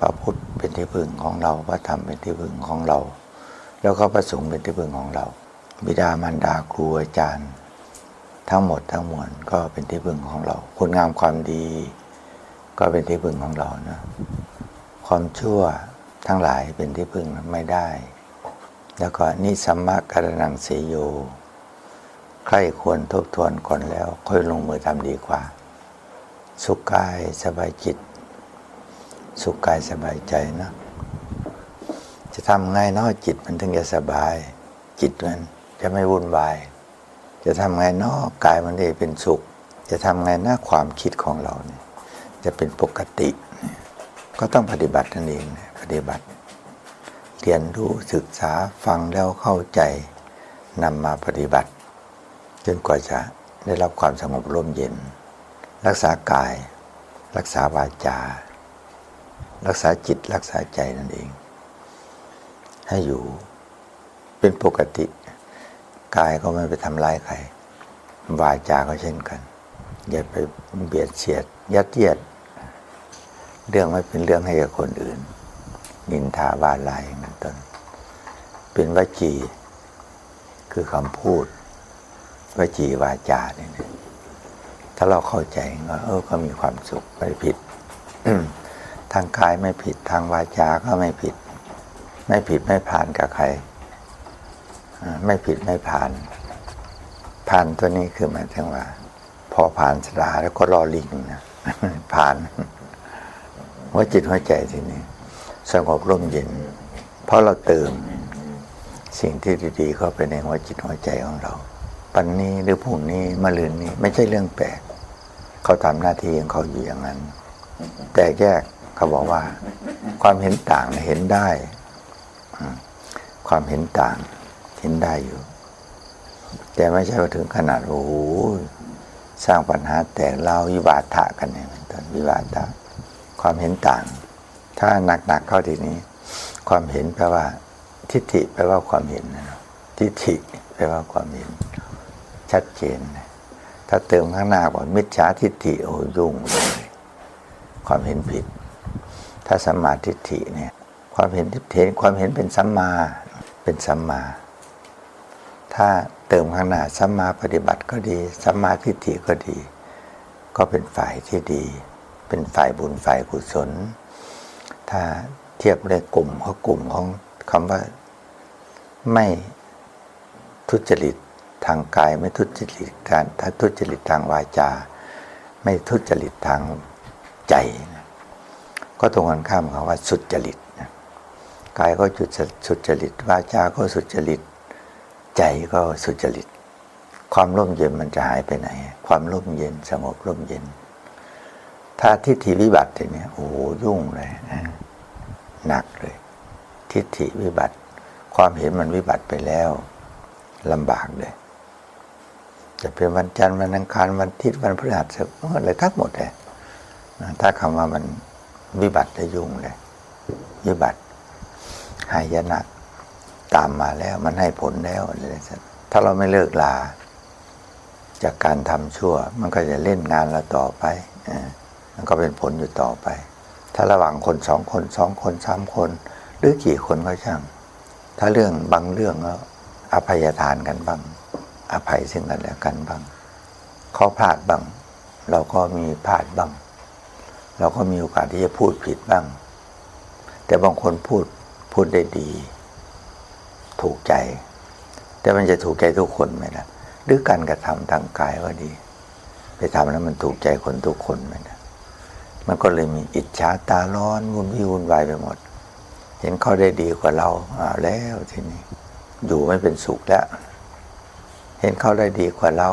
พระพุทธเป็นที่พึ่งของเรา พระธรรมเป็นที่พึ่งของเรา แล้วก็พระสงฆ์เป็นที่พึ่งของเรา บิดามารดาครูอาจารย์ ทั้งหมดทั้งมวลก็เป็นที่พึ่งของเรา คุณงามความดี ก็เป็นที่พึ่งของเรานะ ความชั่วทั้งหลายเป็นที่พึ่งไม่ได้ แล้วก็นิสัมมาการนังเสยโยใครควรทบทวนก่อนแล้ว ค่อยลงมือทำดีกว่า สุขกายสบายจิต สุขกายสบายใจนะจะทำไงเนาะจิตมันถึงจะสบาย จิตมันจะไม่วุ่นวาย จะทำไงเนาะกายมันได้เป็นสุข จะทำไงหน้าความคิดของเราเนี่ยจะเป็นปกติ ก็ต้องปฏิบัตินั่นเองปฏิบัติ เรียนรู้ศึกษาฟังแล้วเข้าใจนำมาปฏิบัติจนกว่าจะได้รับความสงบร่มเย็น รักษากาย รักษาวาจา รักษาจิตรักษาใจนั่นเอง ให้อยู่เป็นปกติ กายก็ไม่ไปทำร้ายใคร วาจาก็เช่นกัน อย่าไปเบียดเสียด ยัดเยียด เรื่องไม่เป็นเรื่องให้กับคนอื่น นินทาว่าลายนั้นต้น เป็นวจี คือคำพูดวจีวาจาเนี่ยถ้าเราเข้าใจก็เออก็มีความสุขไม่ผิด ทางกายไม่ผิดทางวาจาก็ไม่ผิด ไม่ผิดไม่ผ่านกับใคร ไม่ผิดไม่ผ่าน ผ่านตัวนี้คือหมายถึงว่า พอผ่านสลาแล้วก็รอลิงนะผ่านหัวจิตหัวใจทีนี้ สงบร่มเย็น เพราะเราเติมสิ่งที่ดีๆเข้าไปในหัวจิตหัวใจของเรา ปันนี้หรือพรุ่งนี้มะรืนนี้ ไม่ใช่เรื่องแปลก เขาทำหน้าที่ของเขาอยู่อย่างนั้น แต่แยก เขาบอกว่า ความเห็นต่างเห็นได้ ความเห็นต่างเห็นได้อยู่ แต่ไม่ใช่ว่าถึงขนาดโอ้โหสร้างปัญหาแตกเล่าวิวาทะกันอย่างนั้นตอนวิวาทะความเห็นต่าง ถ้าหนักๆเข้าทีนี้ ความเห็นแปลว่า ทิฏฐิแปลว่าความเห็นนะทิฏฐิแปลว่าความเห็น ชัดเจน ถ้าเติมข้างหน้าก่อนมิจฉาทิฏฐิโอ้ยุ่งเลยความเห็นผิด ถ้าสัมมาทิฏฐิเนี่ยความเห็นทิฏฐิความเห็นเป็นสัมมาเป็นสัมมา ถ้าเติมข้างหน้าสัมมาปฏิบัติก็ดีสัมมาทิฏฐิก็ดี ก็เป็นฝ่ายที่ดี เป็นฝ่ายบุญฝ่ายกุศล ถ้าเทียบในกลุ่มเขากลุ่มของคำว่าไม่ทุจริตทางกายไม่ทุจริตทางถ้าทุจริตทางวาจา ไม่ทุจริตทางใจนะ ก็ตรงกันข้ามกับว่าสุดจริตนะกายก็จุดสุจริตวาจาก็สุดจริต ใจก็สุดจริต ความร่มเย็นมันจะหายไปไหน ความร่มเย็นสงบร่มเย็น ถ้าทิฏฐิวิบัติเนี่ยโอ้โหยุ่งเลยนะหนักเลย ทิฏฐิวิบัติ ความเห็นมันวิบัติไปแล้วลำบากเลยจะเป็นวันจันทร์วันอังคารวันอาทิตย์วันพฤหัสอะไรทั้งหมดเลยถ้าคำว่ามัน วิบัติจะยุ่งเลยวิบัติหายนะตามมาแล้ว มันให้ผลแล้วอะไรสักถ้าเราไม่เลิกลา จากการทำชั่ว มันก็จะเล่นงานเราต่อไปอมันก็เป็นผลอยู่ต่อไป ถ้าระหว่างคนสองคนสองคนสามคน หรือกี่คนก็ช่าง ถ้าเรื่องบางเรื่องก็อภัยทานกันบ้าง อภัยซึ่งกันและกันบ้างเขาพลาดบ้าง เราก็มีพลาดบ้าง เราก็มีโอกาสที่จะพูดผิดบ้าง แต่บางคนพูดพูดได้ดี ถูกใจ แต่มันจะถูกใจทุกคนไหมล่ะหรือการกระทำทางกายก็ดี ไปทำแล้วมันถูกใจคนทุกคนไหมล่ะมันก็เลยมีอิจฉาตาร้อนวุ่นวี่วุ่นวายไปหมด เห็นเขาได้ดีกว่าเราอาแล้วทีนี้อยู่ไม่เป็นสุขแล้ว เห็นเขาได้ดีกว่าเรา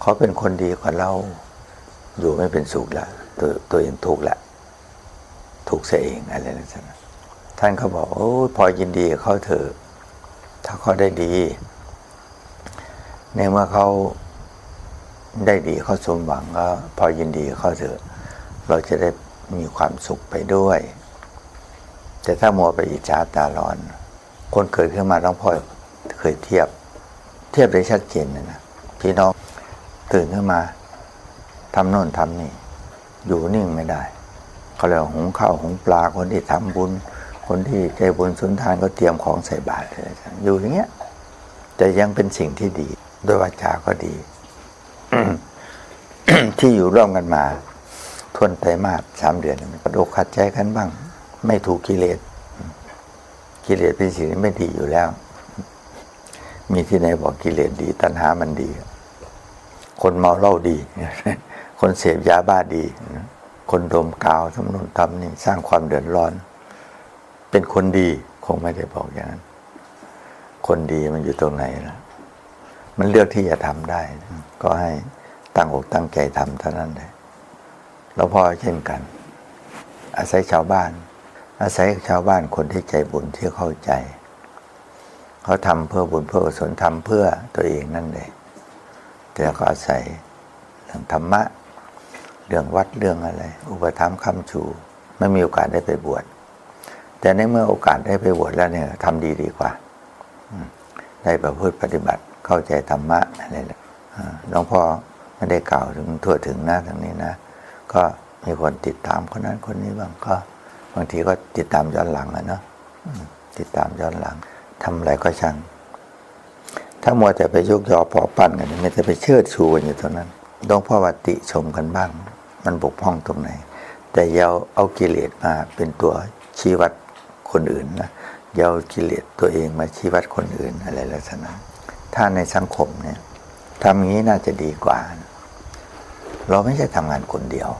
เขาเป็นคนดีกว่าเรา อยู่ไม่เป็นสุขแล้ว ตัวตัวเองถูกแล้วถูกเสียเองอะไรนั่นท่านเขาบอกโอ้พอยินดีเขาเถอะถ้าเขาได้ดี ในเมื่อเขาได้ดีเขาสมหวังก็พอยินดีเขาเถอะ เราจะได้มีความสุขไปด้วย แต่ถ้ามัวไปอิจฉาตาร้อน คนเกิดขึ้นมาต้องพ่อเคยเทียบ เทียบได้ชัดเจนนะพี่น้องตื่นขึ้นมาทำโน่นทำนี่ อยู่นิ่งไม่ได้เขาเรียกว่าหุงข้าวหุงปลาคนที่ทำบุญ คนที่ใจบุญสุนทานก็เตรียมของใส่บาตรเลยอยู่อย่างเงี้ยแต่ยังเป็นสิ่งที่ดีด้วยวาจาก็ดี ที่อยู่ร่วมกันมา ทวนไตรมาสสามเดือนมันกระโดกขัดใจกันบ้าง ไม่ถูกกิเลสกิเลสเป็นสิ่งที่ไม่ดีอยู่แล้ว มีที่ไหนบอกกิเลสดี ตัณหามันดี คนเมาเหล้าดี คนเสพยาบ้าดี คนดมกาวทำนู่นทำนี่สร้างความเดือดร้อน เป็นคนดีคงไม่ได้บอกอย่างนั้น คนดีมันอยู่ตรงไหนนะมันเลือกที่จะทำได้ ก็ให้ตั้งอกตั้งใจทำเท่านั้นเลยแล้วพอเช่นกัน อาศัยชาวบ้าน อาศัยชาวบ้านคนที่ใจบุญที่เข้าใจ เขาทำเพื่อบุญเพื่อกุศลทำเพื่อตัวเองนั่นเลยแต่ก็อาศัยเรื่องธรรมะ เรื่องวัดเรื่องอะไร อุปถัมภ์คำชู ไม่มีโอกาสได้ไปบวช แต่ในเมื่อโอกาสได้ไปบวชแล้วเนี่ยทำดีดีกว่าได้ประพฤติปฏิบัติเข้าใจธรรมะอะไรเลยหลวงพ่อไม่ได้กล่าวถึงทั่วถึงนะทางนี้นะ ก็มีคนติดตามคนนั้นคนนี้บ้างก็บางทีก็ติดตามย้อนหลังอะเนาะติดตามย้อนหลังทำอะไรก็ช่างถ้ามัวแต่ไปยกยอปอปั้นกันไม่แต่ไปเชิดชูกันอยู่เท่านั้นหลวงพ่อวติชมกันบ้าง มันบกพร่องตรงไหน แต่อยาเอากิเลสมาเป็นตัวชี้วัดคนอื่นนะยาเอากิเลสตัวเองมาชี้วัดคนอื่นอะไรลักษณะถ้าในสังคมเนี่ยทำอย่างนี้น่าจะดีกว่า เราไม่ใช่ทำงานคนเดียว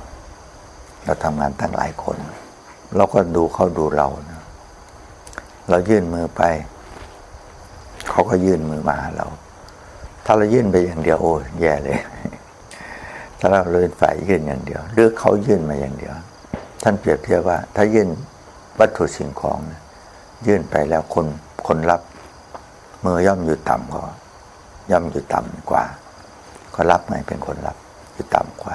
เราทำงานตั้งหลายคน เราก็ดูเขาดูเรานะเรายื่นมือไป เขาก็ยื่นมือมาหาเรา ถ้าเรายื่นไปอย่างเดียวโอ้แย่เลย ถ้าเราเลยฝ่ายยื่นอย่างเดียว หรือเขายื่นมาอย่างเดียว ท่านเปรียบเทียบว่า ถ้ายื่นวัตถุสิ่งของยื่นไปแล้วคนคนรับมือย่อมอยู่ต่ำกว่าย่อมอยู่ต่ำกว่า ก็รับไงเป็นคนรับอยู่ต่ำกว่า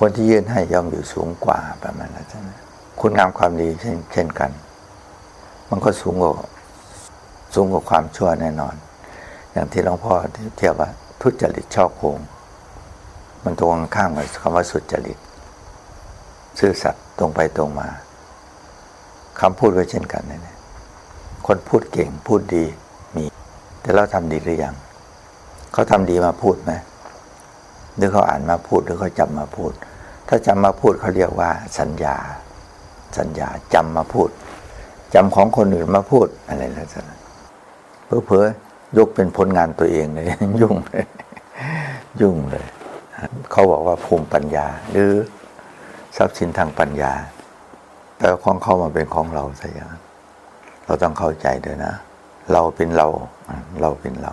คนที่ยื่นให้ย่อมอยู่สูงกว่าประมาณนั้นใช่ไหมคุณงามความดีเช่นเช่นกัน มันก็สูงกว่าสูงกว่าความชั่วแน่นอน อย่างที่หลวงพ่อเทียบว่าทุจริตช่อโกง มันตรงข้ามกับคำว่าสุจริต ซื่อสัตย์ตรงไปตรงมาคำพูดก็เช่นกันเนี่ยคนพูดเก่งพูดดีมี แต่เราทำดีหรือยังเขาทำดีมาพูดไหมหรือเขาอ่านมาพูดหรือเขาจำมาพูด ถ้าจำมาพูดเขาเรียกว่า สัญญา สัญญาจำมาพูดจำของคนอื่นมาพูดอะไรลักษณะเพื่อเพื่อยกเป็นผลงานตัวเองเลยยุ่งเลยยุ่งเลย เขาบอกว่าภูมิปัญญา หรือทรัพย์สินทางปัญญา แต่ของเขามาเป็นของเราซะอย่างเราต้องเข้าใจด้วยนะ เราเป็นเรา เราเป็นเรา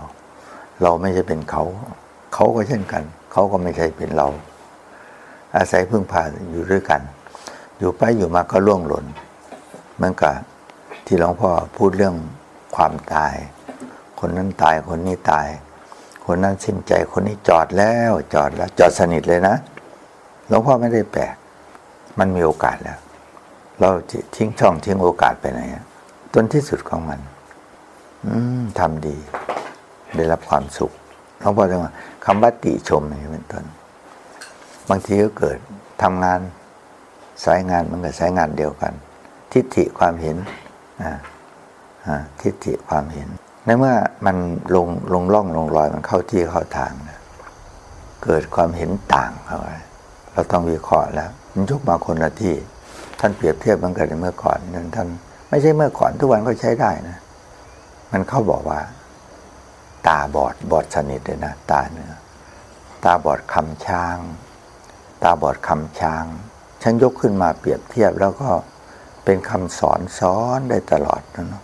เราไม่ใช่เป็นเขา เขาก็เช่นกัน เขาก็ไม่ใช่เป็นเรา อาศัยพึ่งพาอยู่ด้วยกัน อยู่ไปอยู่มาก็ล่วงหล่นเหมือนกับที่หลวงพ่อพูดเรื่องความตาย คนนั้นตายคนนี้ตาย คนนั้นสิ้นใจคนนี้จอดแล้วจอดแล้ว จอดสนิทเลยนะหลวงพ่อไม่ได้แปลก มันมีโอกาสแล้ว เราทิ้งช่องทิ้งโอกาสไปไหนต้นที่สุดของมัน อืมทำดี ได้รับความสุขหลวงพ่อจะว่าคำว่าติชมอย่างนี้เป็นต้นบางทีก็เกิดทำงานสายงานมันกับสายงานเดียวกัน ทิฏฐิความเห็นอ่าอ่าทิฏฐิความเห็น ในเมื่อมันลงลงร่องลงรอยมันเข้าที่เข้าทางนะเกิดความเห็นต่างเข้าไปเราต้องวิเคราะห์แล้วมันยกมาคนละที่ ท่านเปรียบเทียบเมือนกันในเมื่อก่อนนั้นท่านไม่ใช่เมื่อก่อนทุกวันก็ใช้ได้นะ มันเขาบอกว่า ตาบอดบอดสนิทเลยนะตาเนื้อตาบอดคำช้าง ตาบอดคำช้าง ฉันยกขึ้นมาเปรียบเทียบแล้วก็เป็นคำสอนซ้อนได้ตลอดนะเนาะ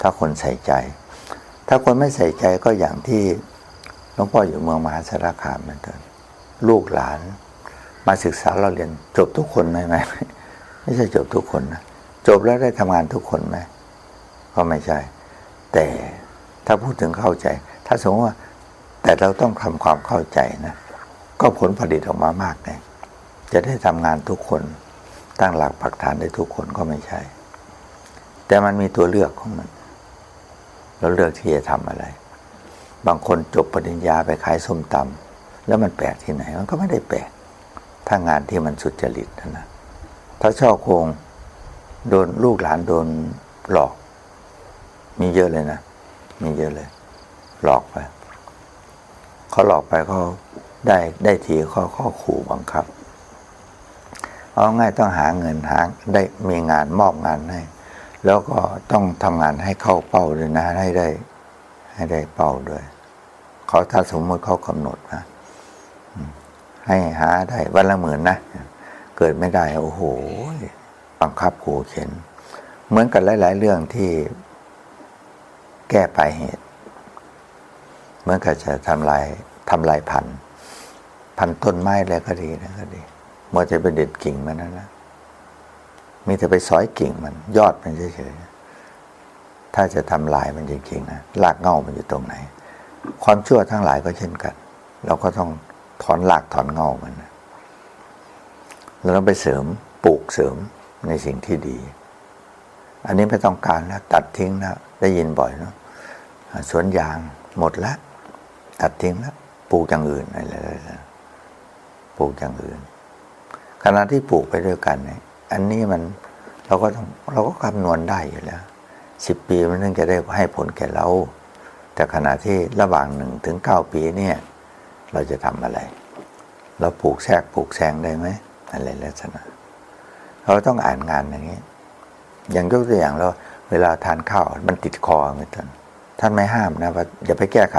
ถ้าคนใส่ใจ ถ้าคนไม่ใส่ใจก็อย่างที่หลวงพ่ออยู่เมืองมหาสารคามเหมือนกันลูกหลานมาศึกษาเราเรียนจบทุกคนไหมไหมไม่ใช่จบทุกคนนะจบแล้วได้ทำงานทุกคนไหมก็ไม่ใช่ แต่ถ้าพูดถึงเข้าใจ ถ้าสมมติว่า แต่เราต้องทำความเข้าใจนะก็ผลผลิตออกมามากไงจะได้ทำงานทุกคน ตั้งหลักปักฐานได้ทุกคนก็ไม่ใช่ แต่มันมีตัวเลือกของมัน เราเลือกที่จะทำอะไร บางคนจบปริญญาไปขายส้มตำแล้วมันแปลกที่ไหน มันก็ไม่ได้แปลก ถ้างานที่มันสุจริตนะนะถ้าช่อโกงโดนลูกหลานโดนหลอก มีเยอะเลยนะ มีเยอะเลย หลอกไปเขาหลอกไปเขาได้ได้ทีเขาข้อขู่บังคับ เอาง่ายต้องหาเงินหาได้มีงานมอบงานให้ แล้วก็ต้องทำงานให้เข้าเป้าด้วยนะ ให้ได้ ให้ได้เป้าด้วย เขาถ้าสมมติเขากำหนดนะให้หาได้วันละหมื่นนะ เกิดไม่ได้ โอ้โหบังคับขู่เข็น เหมือนกันหลาย ๆ เรื่องที่แก้ปลายเหตุ เหมือนกับจะทำลายทำลายพันธุ์พันต้นไม้อะไรก็ดีนะก็ดีมัวจะไปเด็ดกิ่งมันนั่นนะ มีแต่ไปสอยกิ่งมัน ยอดมันเฉยๆถ้าจะทำลายมันจริงๆนะรากเงามันอยู่ตรงไหน ความชั่วทั้งหลายก็เช่นกัน เราก็ต้องถอนรากถอนเงามันนะเราต้องไปเสริมปลูกเสริมในสิ่งที่ดี อันนี้ไม่ต้องการแล้วตัดทิ้งแล้วได้ยินบ่อยเนาะสวนยางหมดแล้วตัดทิ้งแล้วปลูกอย่างอื่นอะไรแล้วปลูกอย่างอื่นขณะที่ปลูกไปด้วยกันเนี่ย อันนี้มันเราก็ต้องเราก็คำนวณได้อยู่แล้วสิบปีมันถึงจะได้ให้ผลแก่เรา แต่ขณะที่ระหว่างหนึ่งถึงเก้าปีเนี่ย เราจะทำอะไร เราปลูกแทรกปลูกแซงได้ไหมอะไรลักษณะเราต้องอ่านงานอย่างนี้ อย่างยกตัวอย่างเราเวลาทานข้าวมันติดคอไม่ท่านท่านไม่ห้ามนะว่าอย่าไปแก้ไข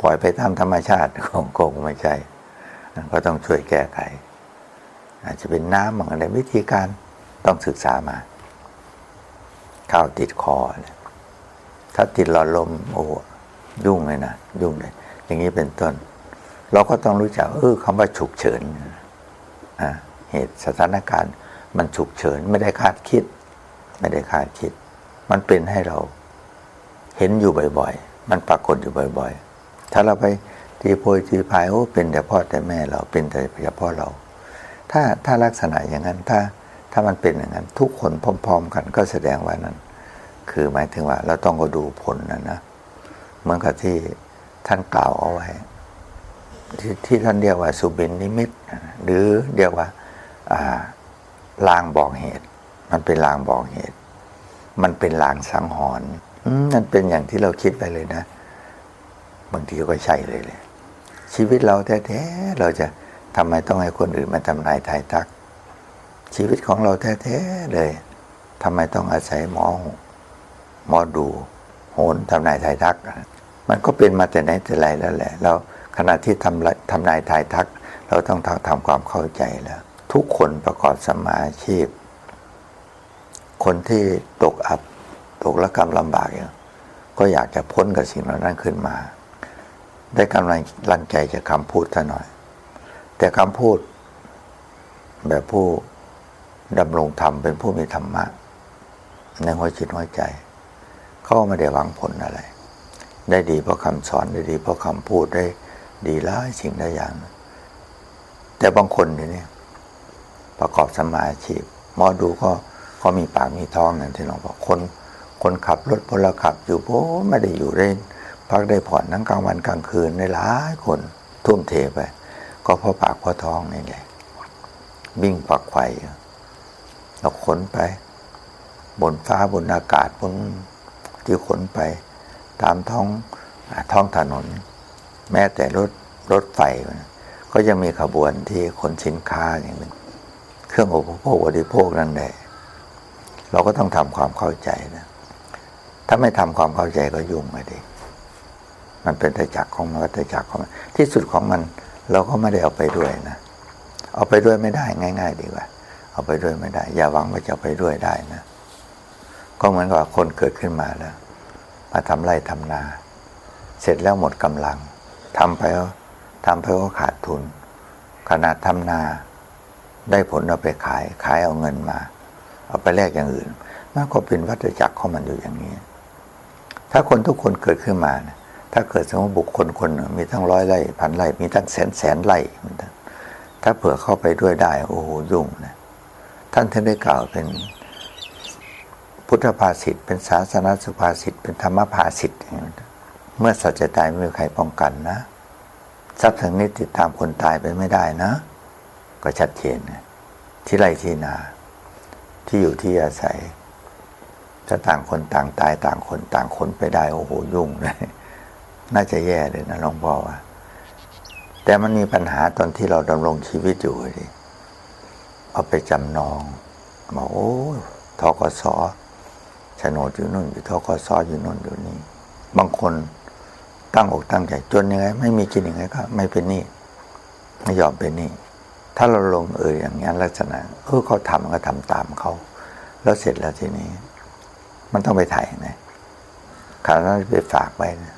ปล่อยไปตามธรรมชาติของคงไม่ใช่ก็ต้องช่วยแก้ไข อาจจะเป็นน้ำบางอะไรวิธีการต้องศึกษามา ข้าวติดคอเนี่ยถ้าติดหลอดลมโอ้ยุ่งเลยนะยุ่งเลย อย่างนี้เป็นต้น เราก็ต้องรู้จักเออคำว่าฉุกเฉินอ่าเหตุสถานการณ์มันฉุกเฉินไม่ได้คาดคิด ไม่ได้คาดคิด มันเป็นให้เราเห็นอยู่บ่อย ๆ มันปรากฏอยู่บ่อย ๆ ถ้าเราไปตีโพยตีพายโอ้เป็นแต่พ่อแต่แม่เราเป็นแต่เฉพาะเรา ถ้าถ้าลักษณะอย่างนั้นถ้าถ้ามันเป็นอย่างนั้น ทุกคนพร้อม ๆ กันก็แสดงว่านั้น คือหมายถึงว่า เราต้องก็ดูผลนะนะเหมือนกับที่ท่านกล่าวเอาไว้ที่ที่ท่านเรียกว่าสุบินนิมิต หรือเรียกว่าอ่าลางบอกเหตุ มันเป็นลางบอกเหตุ มันเป็นลางสังหรณ์อืมมันเป็นอย่างที่เราคิดไปเลยนะ บางทีก็ใช่เลยเลย ชีวิตเราแท้ๆเราจะ ทำไมต้องให้คนอื่นมาทำนายทายทัก ชีวิตของเราแท้ๆเลยทำไมต้องอาศัยหมอหมอดูโหนทำนายทายทัก มันก็เป็นมาแต่ไหนแต่ไรแล้วแหละแล้วขณะที่ทำทำนายทายทัก เราต้องทำความเข้าใจแล้ว ทุกคนประกอบสมาชีพ คนที่ตกอับตกระกรรมลำบากเนี่ยก็อยากจะพ้นกับสิ่งเหล่านั้นขึ้นมา ได้กำลังลังใจจากคำพูดท่าหน่อย แต่คำพูด แบบผู้ดำรงธรรมเป็นผู้มีธรรมะในหัวจิตหัวใจ เขาไม่ได้หวังผลอะไร ได้ดีเพราะคำสอนได้ดีเพราะคำพูดได้ดีหลายสิ่งหลายอย่าง แต่บางคนเนี่ยประกอบสมาชีพหมอดูก็ก็มีปากมีท้องนั่นที่หลวงบอกคน คนขับรถพลขับอยู่โอ้ไม่ได้อยู่ได้พักได้ผ่อนทั้งกลางวันกลางคืนในหลายคนทุ่มเทไป ก็เพราะปากเพราะท้องนี่แหละวิ่งฝักไข่เราขนไป บนฟ้าบนอากาศบนที่ขนไป ตามท้องท้องถนน แม้แต่รถรถไฟ ก็ยังมีขบวนที่ขนสินค้าอย่างเป็นเครื่องอุปโภคบริโภคนั่นแหละเราก็ต้องทำความเข้าใจนะ ถ้าไม่ทำความเข้าใจก็ยุ่งไม่ดีมันเป็นแต่จักของมันวัฏจักของมันที่สุดของมัน เราก็ไม่ได้เอาไปด้วยนะ เอาไปด้วยไม่ได้ง่าย ๆ ดีกว่า เอาไปด้วยไม่ได้ อย่าหวังว่าจะไปด้วยได้นะ ก็เหมือนกับคนเกิดขึ้นมาแล้ว มาทำไร่ทำนา เสร็จแล้วหมดกำลังทำไปก็ทำไปก็ขาดทุน ขนาดทำนาได้ผลเอาไปขาย ขายเอาเงินมา เอาไปแลกอย่างอื่น มันก็เป็นวัฏจักรของมันอยู่อย่างนี้ ถ้าคนทุกคนเกิดขึ้นมานะ ถ้าเกิดสมมติบุคคลคนหนึ่งมีทั้งร้อยไร่พันไร่มีทั้งแสนแสนไร่ถ้าเผื่อเข้าไปด้วยได้โอ้โหยุ่งนะท่านท่านได้กล่าวเป็นพุทธภาษิตเป็นศาสนาสุภาษิตเป็นธรรมภาษิตเมื่อสัจจะตายไม่มีใครป้องกันนะทรัพย์ถึงนี้ติดตามคนตายไปไม่ได้นะ ก็ชัดเจนที่ไร่ที่นา ที่อยู่ที่อาศัยถ้าต่างคนต่างตายต่างคนต่างคนไปได้โอ้โหยุ่งเลย น่าจะแย่เลยนะหลวงพ่อว่า แต่มันมีปัญหาตอนที่เราดำรงชีวิตอยู่ดิเอาไปจำนองบอกโอ้ทกสโฉนดอยู่นู่นอยู่ทกสอยู่นู่นอยู่นี่ บางคนตั้งอกตั้งใจจนยังไงไม่มีกินยังไงก็ไม่เป็นหนี้ไม่ยอมเป็นหนี้ถ้าเราลงเอยอย่างนี้นลักษณะเออเขาทำก็ทำตามเขา แล้วเสร็จแล้วทีนี้ มันต้องไปถ่ายนะขณะนั้นไปฝากไว้นะ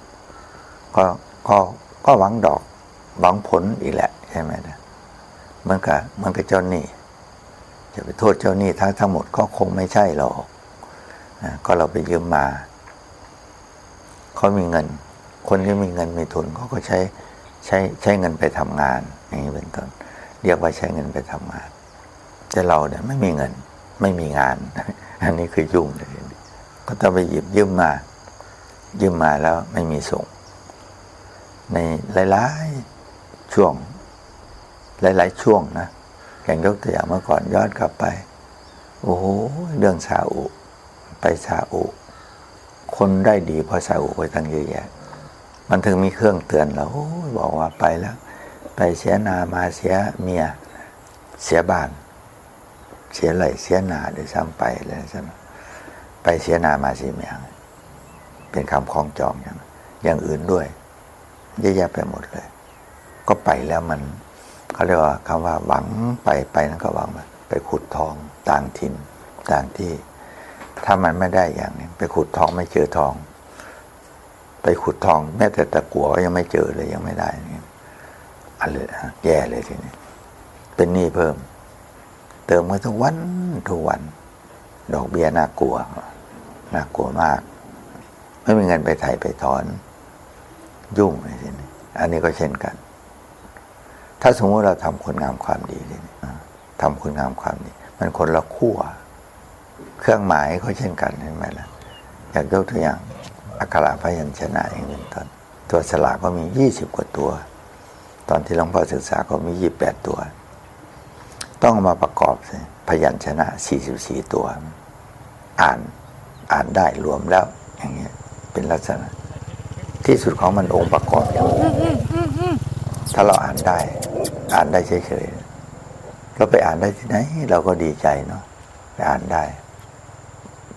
ก็ก็ก็หวังดอก หวังผลอีกแหละใช่ไหมนะเมือนกับเมือนกับเจ้าหนี้จะไปโทษเจ้าหนี้ทั้งทั้งหมดก็คงไม่ใช่หรอกก็เราไปยืมมาเขามีเงิน คนที่มีเงินมีทุนเขาก็ใช้ใช้ใช้เงินไปทำงาน อย่างนี้เป็นต้นเรียกว่าใช้เงินไปทำงาน แต่เราเนี่ยไม่มีเงินไม่มีงาน อันนี้คือยุ่งเลยก็ต้องไปหยิบยืมมา ยืมมาแล้วไม่มีส่ง ในหลายๆช่วง หลาย ๆ ช่วงนะอย่างยกตัวอย่างเมื่อก่อนย้อนกลับไป โอ้โหเรื่องซาอุ ไปซาอุ คนได้ดีเพราะซาอุไปตั้งเยอะแยะ มันถึงมีเครื่องเตือนเราโอ้บอกว่าไปแล้ว ไปเสียนามาเสียเมีย เสียบ้าน เสียไหลเสียนาเดี๋ยวซ้ำไปเลยใช่ไหมไปเสียนามาเสียเมียเป็นคำคล้องจองอย่างอย่างอื่นด้วย เยอะแยะไปหมดเลย ก็ไปแล้วมันเขาเรียกว่าคำว่าหวังไปไปนั่นก็หวังไปขุดทองต่างถิ่นต่างที่ ถ้ามันไม่ได้อย่างนี้ไปขุดทองไม่เจอทอง ไปขุดทอง แม้แต่ตะกัวยังไม่เจอเลยยังไม่ได้นี่อะไรแย่เลยทีนี้เป็นหนี้เพิ่ม เติมมาทุกวันทุกวัน ดอกเบี้ยน่ากลัวน่ากลัวมาก ไม่มีเงินไปไถ่ไปถอน ยุ่งเลยทีนี้อันนี้ก็เช่นกัน ถ้าสมมติเราทำคุณงามความดีเลยทำคุณงามความดีมันคนละขั้วเครื่องหมายก็เช่นกันเห็นไหมล่ะอย่ากยกตัวอย่างอักขระพยัญชนะอย่างเป็นต้นตัวสระก็มียี่สิบกว่าตัว ตอนที่หลวงพ่อศึกษาก็มียี่แปดตัว ต้องมาประกอบพยัญชนะสี่สิบสี่ตัว อ่านอ่านได้รวมแล้วอย่างเงี้ยเป็นลักษณะ ที่สุดของมันองค์ประกอบอย่างนี้ถ้าเราอ่านได้ อ่านได้เฉยๆเราไปอ่านได้ที่ไหน เราก็ดีใจเนาะไปอ่านได้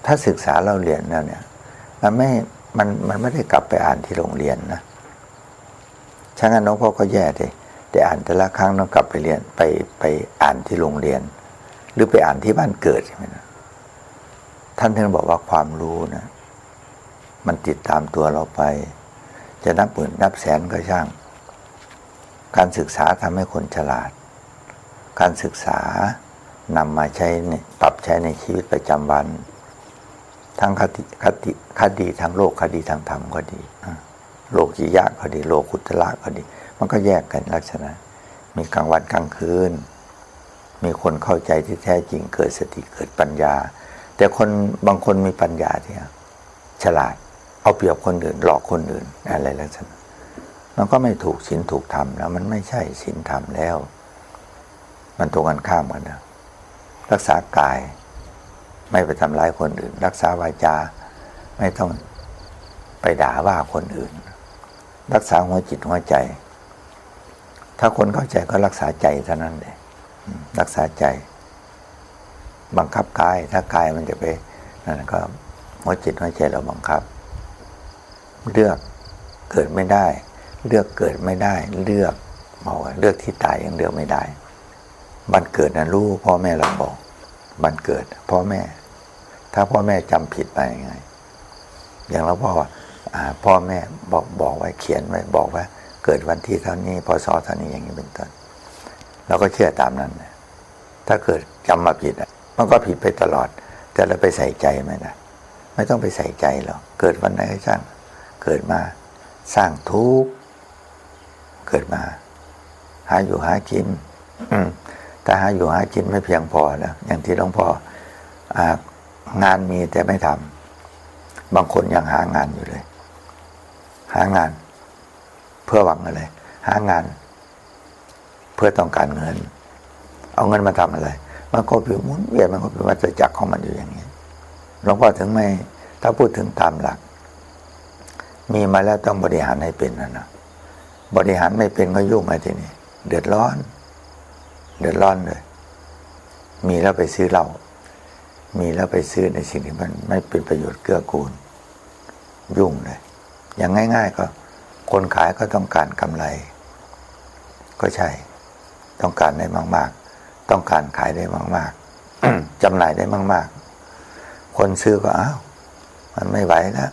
ถ้าศึกษาเราเรียนแล้วเนี่ย มันไม่มันมันไม่ได้กลับไปอ่านที่โรงเรียนนะช่างนั้นน้องพ่อก็แย่เลยแต่อ่านแต่ละครั้งต้องกลับไปเรียนไปไปอ่านที่โรงเรียน หรือไปอ่านที่บ้านเกิดใช่ไหมนะท่านท่านบอกว่าความรู้นะมันติดตามตัวเราไป จะนับหมื่นนับแสนก็ช่าง การศึกษาทำให้คนฉลาด การศึกษานำมาใช้ปรับใช้ในชีวิตประจำวัน ทั้งคติคติคดีทางโลกคดีทางธรรมก็ดี โลกิยะก็ดี โลกุตละก็ดี มันก็แยกกันลักษณะ มีกลางวันกลางคืน มีคนเข้าใจที่แท้จริงเกิดสติเกิดปัญญา แต่คนบางคนมีปัญญาที่ฉลาด เอาเปรียบคนอื่น หลอกคนอื่นอะไรลักษณะมันก็ไม่ถูกศีลถูกธรรมแล้วมันไม่ใช่ศีลธรรมแล้ว มันตรงกันข้ามกันนะรักษากาย ไม่ไปทำร้ายคนอื่น รักษาวาจา ไม่ต้องไปด่าว่าคนอื่น รักษาหัวจิตหัวใจ ถ้าคนเข้าใจก็รักษาใจเท่านั้นเลยอืมรักษาใจ บังคับกาย ถ้ากายมันจะไปนั่นก็หัวจิตหัวใจเราบังคับ เลือกเกิดไม่ได้ เลือกเกิดไม่ได้ เลือกบอกว่าเลือกที่ตายยังเลือกไม่ได้ บันเกิดนะรู้พ่อแม่เราบอก บันเกิดพ่อแม่ ถ้าพ่อแม่จำผิดไปยังไง อย่างเราพ่อว่าพ่อแม่บอกบอกไว้เขียนไว้บอกว่า เกิดวันที่เท่านี้พศเท่านี้อย่างนี้เป็นต้นเราก็เชื่อตามนั้นนะถ้าเกิดจำมาผิดอะ มันก็ผิดไปตลอด แต่เราไปใส่ใจไหมนะไม่ต้องไปใส่ใจหรอกเกิดวันไหนก็ช่าง เกิดมาสร้างทุกข์เกิดมา หาอยู่หากินอืมแต่หาอยู่หากินไม่เพียงพอนะอย่างที่หลวงพ่อองานมีแต่ไม่ทำบางคนยังหางานอยู่เลย หางาน เพื่อหวังอะไร หางาน เพื่อต้องการเงิน เอาเงินมาทำอะไร มันก็เป็นมุนเวียนมันก็เป็นวัฏจักรของมันอยู่อย่างนี้หลวงพ่อถึงไม่ ถ้าพูดถึงตามหลัก มีมาแล้วต้องบริหารให้เป็นนะนะบริหารไม่เป็นก็ยุ่งไอ้ทีนี้เดือดร้อน เดือดร้อนเลย มีแล้วไปซื้อเหล้ามีแล้วไปซื้อในสิ่งที่มันไม่เป็นประโยชน์เกื้อกูล ยุ่งเลย อย่างง่าย ๆ ก็ คนขายก็ต้องการกำไร ก็ใช่ ต้องการได้มาก ๆ ต้องการขายได้มาก ๆจำหน่ายได้มาก ๆ คนซื้อก็อ้าวมันไม่ไหวแล้ว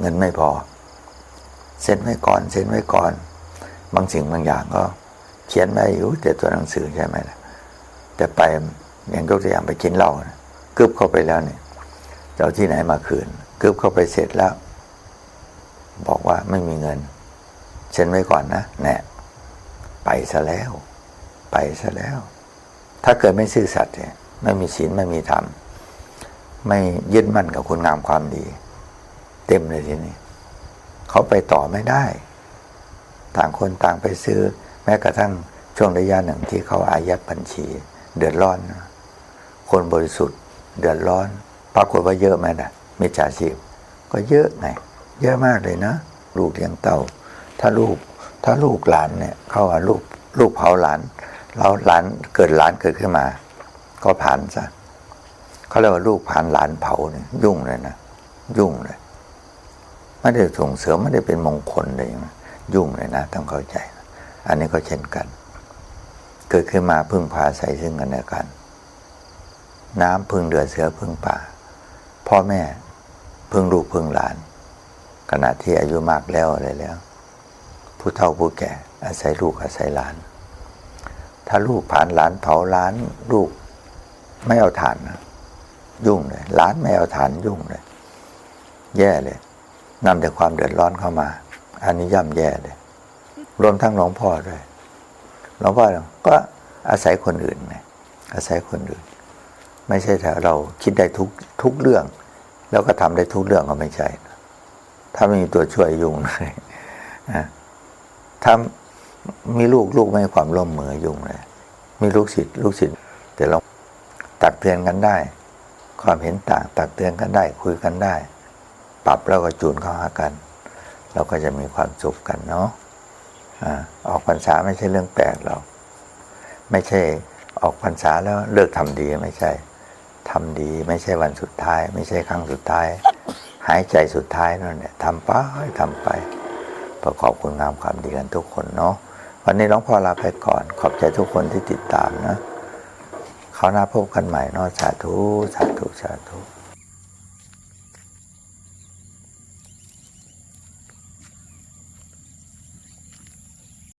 เงินไม่พอ เซ็นไว้ก่อน เซ็นไว้ก่อน บางสิ่งบางอย่างก็ เขียนไว้อยู่แต่ตัวหนังสือใช่ไหมล่ะแต่ไปอย่างยกตัวอย่างไปกินเหล้านะกึบเข้าไปแล้วเนี่ยจะเอาที่ไหนมาคืนกึบเข้าไปเสร็จแล้ว บอกว่าไม่มีเงิน เซ็นไว้ก่อนนะแน่ไปซะแล้ว ไปซะแล้ว ถ้าเกิดไม่ซื่อสัตย์เนี่ยไม่มีศีลไม่มีธรรมไม่ยึดมั่นกับคุณงามความดี เต็มเลยทีนี้เขาไปต่อไม่ได้ ต่างคนต่างไปซื้อ แม้กระทั่งช่วงระยะหนึ่งที่เขาอายัดบัญชี เดือดร้อน คนบริสุทธิ์ เดือดร้อน ปรากฏว่าเยอะไหมนะมิจฉาชีพ ก็เยอะไงเยอะมากเลยนะ ลูกเลี้ยงเต้าถ้าลูกถ้าลูกหลานเนี่ยเขาว่าลูกลูกเผาหลานเราหลานเกิดหลานเกิดขึ้นมา ก็ผ่านซะเขาเรียกว่าลูกผ่านหลานเผาเนี่ยยุ่งเลยนะยุ่งเลย ไม่ได้ส่งเสริมไม่ได้เป็นมงคลเลยนะยุ่งเลยนะต้องเข้าใจ อันนี้ก็เช่นกัน เกิดขึ้นมาพึ่งพาใส่ซึ่งกันและกัน น้ำพึ่งเดือเสือพึ่งป่า พ่อแม่พึ่งลูกพึ่งหลาน ขณะที่อายุมากแล้วอะไรแล้ว ผู้เฒ่าผู้แก่ อาศัยลูกอาศัยหลาน ถ้าลูกผ่านหลานเผาหลานลูกไม่เอาฐานนะยุ่งเลยหลานไม่เอาฐานยุ่งเลยแย่เลย นำแต่ความเดือดร้อนเข้ามา อันนี้ย่ำแย่เลย รวมทั้งหลวงพ่อด้วยหลวงพ่อก็อาศัยคนอื่นไงอาศัยคนอื่น ไม่ใช่ถ้าเราคิดได้ทุกทุกเรื่อง แล้วก็ทำได้ทุกเรื่องก็ไม่ใช่ถ้าไม่มีตัวช่วยยุ่งเลยนะถ้ามีลูกลูกไม่ให้ความร่วมมือยุ่งเลยมีลูกศิษย์ลูกศิษย์แต่เราตักเตือนกันได้ ความเห็นต่างตักเตือนกันได้ คุยกันได้ ปรับแล้วก็จูนเข้าหากัน เราก็จะมีความสุขกันเนาะอออกพรรษาไม่ใช่เรื่องแปลกหรอกไม่ใช่ออกพรรษาแล้วเลิกทำดีไม่ใช่ทำดี ไม่ใช่วันสุดท้าย ไม่ใช่ครั้งสุดท้าย หายใจสุดท้ายนั่นแหละทำไปทำไป ประกอบคุณงามความดีกันทุกคนเนาะวันนี้หลวงพ่อลาไปก่อน ขอบใจทุกคนที่ติดตามนะเขาหน้าพบกันใหม่นาะสาธุ สาธุ สาธุ